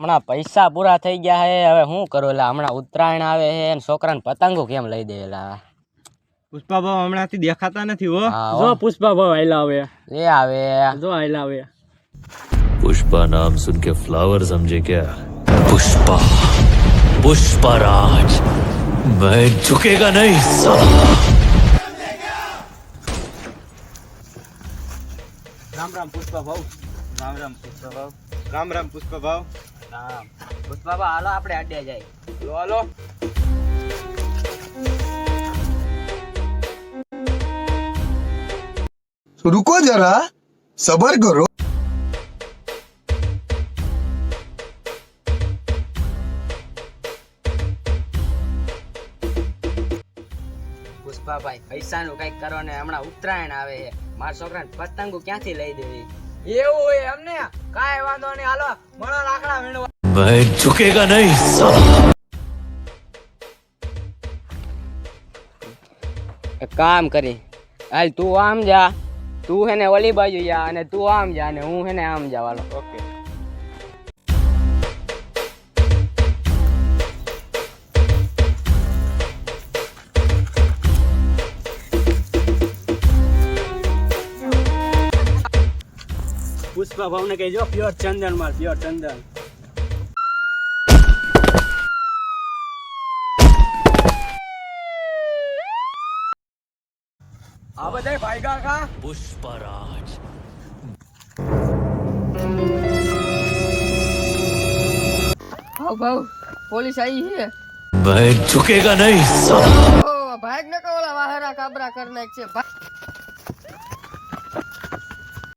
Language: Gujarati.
હમણાં પૈસા પૂરા થઈ ગયા હે હવે શું કરો? એટલે હમણાં ઉત્તરાયણ આવે હે અને છોકરાને પતંગો કેમ લઈ દે? એલા પુષ્પા ભાવ હમણાંથી દેખાતા નથી હો. જો પુષ્પા ભાવ આયલા આવે એ આવે. જો આયલા આવે પુષ્પા નામ સુન કે ફ્લાવર સમજે કે પુષ્પા. પુષ્પા રાજ. મેં ઝુકેગા નહીં રામ રામ પુષ્પા ભાવ રામ રામ પુષ્પા ભાવ રામ રામ પુષ્પા ભાવ હા ભૂત બાબા હાલો રૂકો જરા સબર કરો. પુષ્પાભાઈ પૈસાનું કંઈક કરો ને હમણાં ઉત્તરાયણ આવે છે. મારા છોકરાને પતંગો ક્યાંથી લઈ દેવી? એવું એમ ને કાંઈ વાંધો નહીં. હાલો મળો લાકડા વીણવા. મેં ઝુકેગા નહીં. કામ કરી. હાલ તું આમ જા. તું હે ને ઓલી બાજુ જા અને તું આમ જા અને હું હે ને આમ જવાનો ઓકે. પુષ્પા ભાવને કહેજો પ્યોર ચંદન માર પ્યોર ચંદન. આ ભાઈ ભાવ પોલીસ આવી છે? ભાઈ ને કહો વાહરા કાબરા કરના છે. ભાઈ